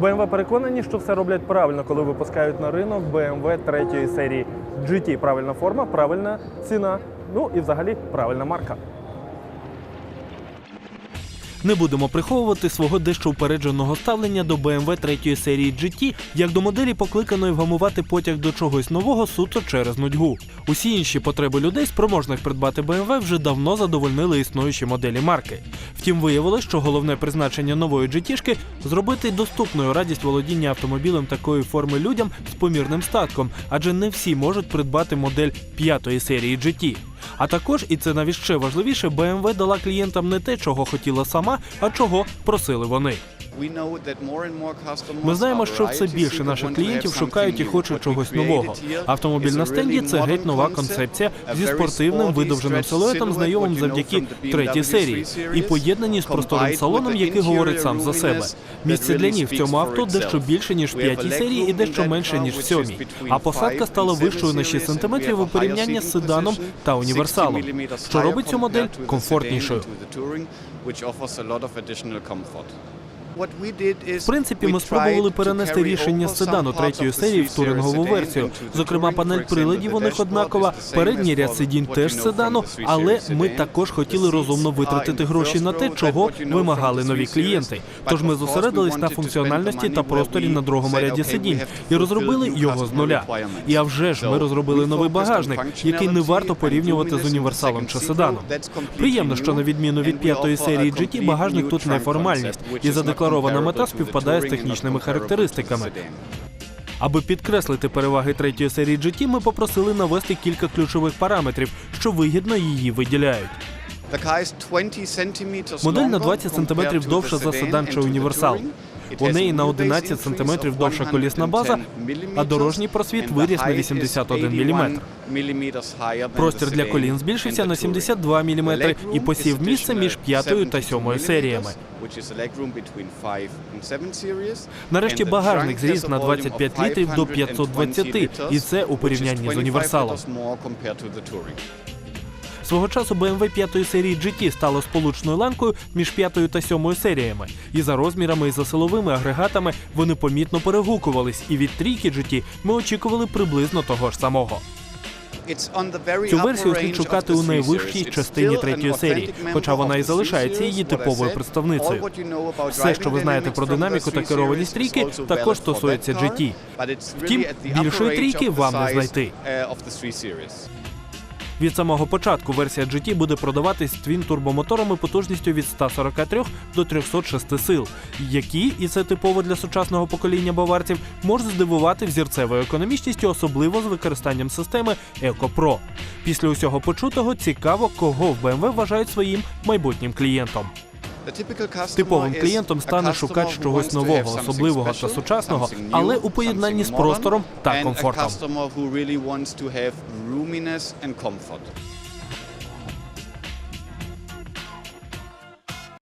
BMW переконані, що все роблять правильно, коли випускають на ринок BMW третьої серії GT. Правильна форма, правильна ціна, ну і взагалі правильна марка. Не будемо приховувати свого дещо упередженого ставлення до BMW третьої серії GT, як до моделі, покликаної вгамувати потяг до чогось нового суто через нудьгу. Усі інші потреби людей, спроможних придбати BMW, вже давно задовольнили існуючі моделі марки. Втім, виявилось, що головне призначення нової GT-шки – зробити доступною радість володіння автомобілем такої форми людям з помірним статком, адже не всі можуть придбати модель п'ятої серії GT. А також, і це навіть важливіше, BMW дала клієнтам не те, чого хотіла сама, а чого просили вони. Ми знаємо, що все більше наших клієнтів шукають і хочуть чогось нового. Автомобіль на стенді це геть нова концепція зі спортивним видовженим силуетом, знайомим завдяки третій серії, і поєднані з просторим салоном, який говорить сам за себе. Місце для ніг в цьому авто дещо більше ніж в п'ятій серії і дещо менше ніж в сьомій. А посадка стала вищою на 6 см у порівнянні з седаном та універсалом, що робить цю модель комфортнішою. В принципі, ми спробували перенести рішення з седану третьої серії в турингову версію. Зокрема, панель приладів у них однакова, передній ряд сидінь теж седану, але ми також хотіли розумно витратити гроші на те, чого вимагали нові клієнти. Тож ми зосередились на функціональності та просторі на другому ряді сидінь і розробили його з нуля. І а вже ж ми розробили новий багажник, який не варто порівнювати з універсалом чи седаном. Приємно, що на відміну від п'ятої серії GT, багажник тут не формальність, і задекларована мета співпадає з технічними характеристиками. Аби підкреслити переваги третьої серії GT, ми попросили навести кілька ключових параметрів, що вигідно її виділяють. Модель на 20 см довша за седан чи універсал. У неї на 11 см довша колісна база, а дорожній просвіт виріс на 81 мм. Простір для колін збільшився на 72 мм і посів місце між п'ятою та сьомою серіями. Нарешті багажник зріс на 25 літрів до 520, і це у порівнянні з універсалом. Свого часу BMW 5 серії GT стало сполучною ланкою між 5 та 7 серіями. І за розмірами, і за силовими агрегатами вони помітно перегукувались, і від трійки GT ми очікували приблизно того ж самого. Цю версію слід шукати у найвищій частині третьої серії, хоча вона і залишається її типовою представницею. Все, що ви знаєте про динаміку та керованість трійки, також стосується GT. Втім, більшої трійки вам не знайти. Від самого початку версія GT буде продаватись з твін-турбомоторами потужністю від 143 до 306 сил, які, і це типово для сучасного покоління баварців, можуть здивувати взірцевою економічністю, особливо з використанням системи EcoPro. Після усього почутого цікаво, кого в BMW вважають своїм майбутнім клієнтом. Типовим клієнтом стане шукач чогось нового, особливого та сучасного, але у поєднанні з простором та комфортом.